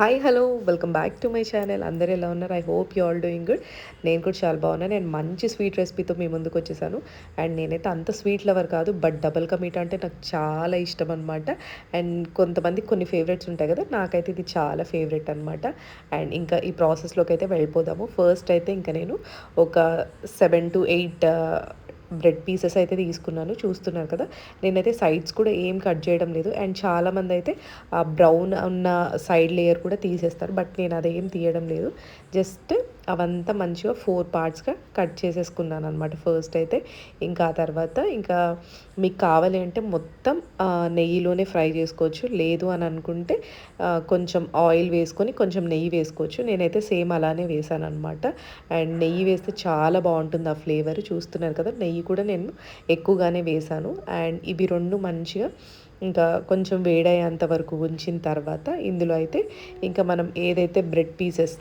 Hi hello welcome back to my channel అందరూ ఎలా ఉన్నారు? I hope you all doing good నేను కూడా చాలా బాగున్నాను నేను మంచి స్వీట్ రెసిపీతో మీ ముందుకు వచ్చేసాను. అండ్ నేనైతే అంత స్వీట్ లవర్ కాదు బట్ డబల్ కా మీఠా అంటే నాకు చాలా ఇష్టం అనమాట అండ్ కొంతమంది కొన్ని ఫేవరెట్స్ ఉంటాయి కదా నాకైతే ఇది చాలా ఫేవరెట్ అనమాట అండ్ ఇంకా ఈ ప్రాసెస్లోకి అయితే వెళ్ళిపోదాము. ఫస్ట్ అయితే ఇంకా నేను ఒక seven to eight bread pieces అయితే తీసుకున్నాను చూస్తున్నారు కదా. నేనైతే సైడ్స్ కూడా ఏం కట్ చేయడం లేదు. అండ్ చాలామంది అయితే బ్రౌన్ ఉన్న సైడ్ లేయర్ కూడా తీసేస్తారు. బట్ నేను అదేం తీయడం లేదు. జస్ట్ అవంతా మంచిగా ఫోర్ పార్ట్స్గా కట్ చేసేసుకున్నాను అనమాట ఫస్ట్ అయితే ఇంకా ఆ తర్వాత ఇంకా మీకు కావాలి అంటే మొత్తం నెయ్యిలోనే ఫ్రై చేసుకోవచ్చు. లేదు అని అనుకుంటే కొంచెం ఆయిల్ వేసుకొని కొంచెం నెయ్యి వేసుకోవచ్చు. నేనైతే సేమ్ అలానే వేసాను అనమాట అండ్ నెయ్యి వేస్తే చాలా బాగుంటుంది ఆ ఫ్లేవర్. చూస్తున్నారు కదా నెయ్యి కూడా నేను ఎక్కువగానే వేసాను. అండ్ ఇవి రెండు మంచిగా ఇంకా కొంచెం వేడయ్యేంత వరకు ఉంచిన తర్వాత ఇందులో అయితే ఇంకా మనం ఏదైతే బ్రెడ్ పీసెస్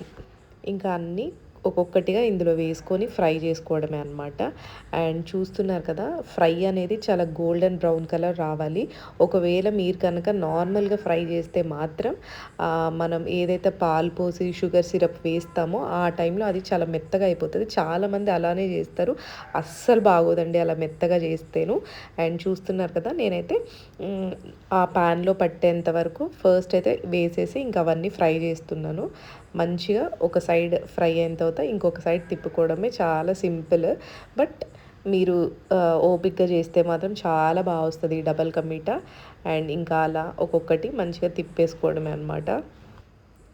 ఇంకా అన్నీ ఒక్కొక్కటిగా ఇందులో వేసుకొని ఫ్రై చేసుకోవడమే అనమాట అండ్ చూస్తున్నారు కదా ఫ్రై అనేది చాలా గోల్డెన్ బ్రౌన్ కలర్ రావాలి. ఒకవేళ మీరు కనుక నార్మల్గా ఫ్రై చేస్తే మాత్రం మనం ఏదైతే పాలు పోసి షుగర్ సిరప్ వేస్తామో ఆ టైంలో అది చాలా మెత్తగా అయిపోతుంది. చాలామంది అలానే చేస్తారు. అస్సలు బాగోదండి అలా మెత్తగా చేస్తేను. అండ్ చూస్తున్నారు కదా నేనైతే ఆ ప్యాన్లో పట్టేంత వరకు ఫస్ట్ అయితే వేసేసి ఇంకా అవన్నీ ఫ్రై చేస్తున్నాను. మంచిగా ఒక సైడ్ ఫ్రై అయిన తర్వాత ఇంకొక సైడ్ తిప్పుకోవడమే చాలా సింపుల్ బట్ మీరు ఓపిక్గా చేస్తే మాత్రం చాలా బాగా వస్తుంది డబల్ కమీట. అండ్ ఇంకా అలా ఒక్కొక్కటి మంచిగా తిప్పేసుకోవడమే అనమాట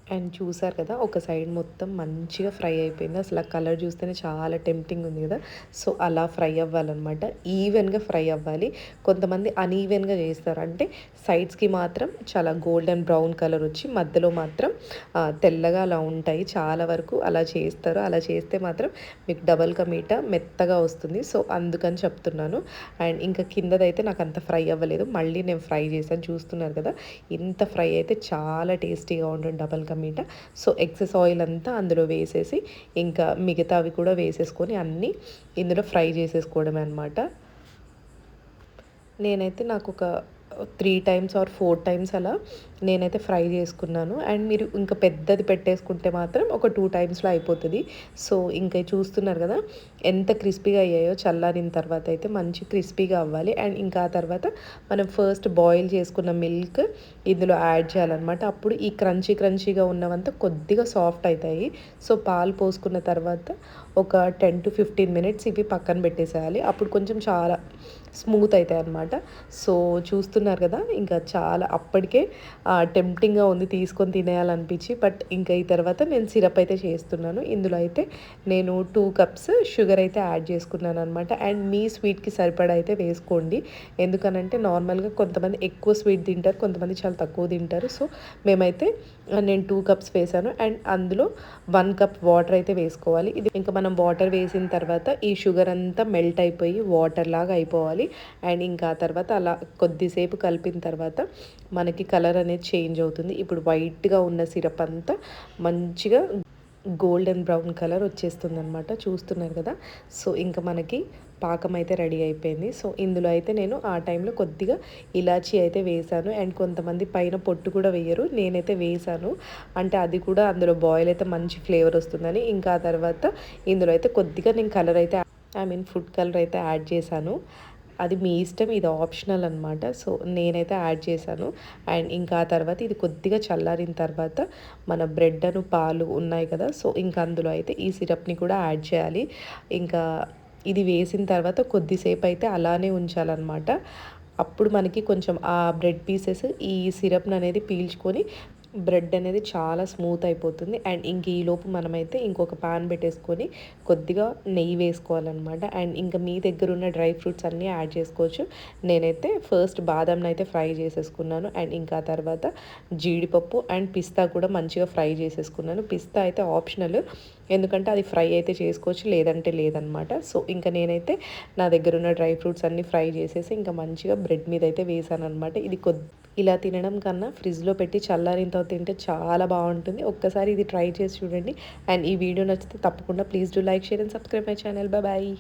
అండ్ చూసారు కదా ఒక సైడ్ మొత్తం మంచిగా ఫ్రై అయిపోయింది. అసలు ఆ కలర్ చూస్తేనే చాలా టెంప్టింగ్ ఉంది కదా. సో అలా ఫ్రై అవ్వాలన్నమాట. ఈవెన్గా ఫ్రై అవ్వాలి. కొంతమంది అన్ఈవెన్గా చేస్తారు. అంటే సైడ్స్కి మాత్రం చాలా గోల్డెన్ బ్రౌన్ కలర్ వచ్చి మధ్యలో మాత్రం తెల్లగా అలా ఉంటాయి. చాలా వరకు అలా చేస్తారు. అలా చేస్తే మాత్రం మీకు డబల్ కమీట మెత్తగా వస్తుంది. సో అందుకని చెప్తున్నాను. అండ్ ఇంకా కిందదైతే నాకు అంత ఫ్రై అవ్వలేదు. మళ్ళీ నేను ఫ్రై చేశాను. చూస్తున్నారు కదా ఇంత ఫ్రై అయితే చాలా టేస్టీగా ఉంటుంది double meetha. So excess oil అంతా అందులో వేసేసి ఇంకా మిగతా అవి కూడా వేసేసుకొని అన్నీ ఇందులో ఫ్రై చేసేసుకోవడమే అనమాట నేనైతే నాకు ఒక three times or four times అలా నేనైతే ఫ్రై చేసుకున్నాను. అండ్ మీరు ఇంకా పెద్దది పెట్టేసుకుంటే మాత్రం ఒక టూ టైమ్స్లో అయిపోతుంది. సో ఇంకా చూస్తున్నారు కదా ఎంత క్రిస్పీగా అయ్యాయో చల్లారిన తర్వాత అయితే మంచి క్రిస్పీగా అవ్వాలి. అండ్ ఇంకా ఆ తర్వాత మనం ఫస్ట్ బాయిల్ చేసుకున్న మిల్క్ ఇందులో యాడ్ చేయాలన్నమాట. అప్పుడు ఈ క్రంచీ క్రంచీగా ఉన్నవంతా కొద్దిగా సాఫ్ట్ అవుతాయి సో పాలు పోసుకున్న తర్వాత ఒక టెన్ టు ఫిఫ్టీన్ మినిట్స్ ఇవి పక్కన పెట్టేసేయాలి. అప్పుడు కొంచెం చాలా స్మూత్ అవుతాయి అనమాట సో చూస్తున్నారు కదా ఇంకా చాలా అప్పటికే టెంప్టింగ్గా ఉంది తీసుకొని తినేయాలనిపించి. బట్ ఇంకా ఈ తర్వాత నేను సిరప్ అయితే చేస్తున్నాను. ఇందులో అయితే నేను టూ కప్స్ షుగర్ అయితే యాడ్ చేసుకున్నాను అనమాట అండ్ మీ స్వీట్కి సరిపడా అయితే వేసుకోండి. ఎందుకనంటే నార్మల్గా కొంతమంది ఎక్కువ స్వీట్ తింటారు కొంతమంది చాలా తక్కువ తింటారు. సో మేమైతే నేను టూ కప్స్ వేసాను. అండ్ అందులో వన్ కప్ వాటర్ అయితే వేసుకోవాలి. ఇది ఇంకా మనం వాటర్ వేసిన తర్వాత ఈ షుగర్ అంతా మెల్ట్ అయిపోయి వాటర్ లాగా అయిపోవాలి. అండ్ ఇంకా తర్వాత అలా కొద్దిసేపు కలిపిన తర్వాత మనకి కలర్ అనేది చేంజ్ అవుతుంది. ఇప్పుడు వైట్గా ఉన్న సిరప్ అంతా మంచిగా గోల్డెన్ బ్రౌన్ కలర్ వచ్చేస్తుంది అనమాట చూస్తున్నారు కదా? సో ఇంకా మనకి పాకం అయితే రెడీ అయిపోయింది. సో ఇందులో అయితే నేను ఆ టైంలో కొద్దిగా ఇలాచీ అయితే వేసాను. అండ్ కొంతమంది పైన పొట్టు కూడా వేయరు. నేనైతే వేసాను. అంటే అది కూడా అందులో బాయిల్ అయితే మంచి ఫ్లేవర్ వస్తుందని. ఇంకా ఆ తర్వాత ఇందులో అయితే కొద్దిగా నేను కలర్ అయితే ఐ మీన్ ఫుడ్ కలర్ అయితే యాడ్ చేశాను. అది మీ ఇష్టం ఇది ఆప్షనల్ అనమాట సో నేనైతే యాడ్ చేశాను. అండ్ ఇంకా ఆ తర్వాత ఇది కొద్దిగా చల్లారిన తర్వాత మన బ్రెడ్ అను పాలు ఉన్నాయి కదా. సో ఇంకా అందులో అయితే ఈ సిరప్ని కూడా యాడ్ చేయాలి. ఇంకా ఇది వేసిన తర్వాత కొద్దిసేపు అయితే అలానే ఉంచాలన్నమాట. అప్పుడు మనకి కొంచెం ఆ బ్రెడ్ పీసెస్ ఈ సిరప్ని అనేది పీల్చుకొని బ్రెడ్ అనేది చాలా స్మూత్ అయిపోతుంది. అండ్ ఇంక ఈలోపు మనమైతే ఇంకొక పాన్ పెట్టేసుకొని కొద్దిగా నెయ్యి వేసుకోవాలన్నమాట. అండ్ ఇంకా మీ దగ్గర ఉన్న డ్రై ఫ్రూట్స్ అన్నీ యాడ్ చేసుకోవచ్చు. నేనైతే ఫస్ట్ బాదంని అయితే ఫ్రై చేసేసుకున్నాను. అండ్ ఇంకా తర్వాత జీడిపప్పు అండ్ పిస్తా కూడా మంచిగా ఫ్రై చేసేసుకున్నాను. పిస్తా అయితే ఆప్షనల్. ఎందుకంటే అది ఫ్రై అయితే చేసుకోవచ్చు లేదంటే లేదనమాట సో ఇంకా నేనైతే నా దగ్గర ఉన్న డ్రై ఫ్రూట్స్ అన్నీ ఫ్రై చేసేసి ఇంకా మంచిగా బ్రెడ్ మీద అయితే వేసాను అనమాట ఇది కొద్ది ఇలా తినడం కన్నా ఫ్రిడ్జ్లో పెట్టి చల్లారిన తర్వాత తింటే చాలా బాగుంటుంది. ఒక్కసారి ఇది ట్రై చేసి చూడండి. అండ్ ఈ వీడియో నచ్చితే తప్పకుండా please do like share and subscribe my channel. Bye.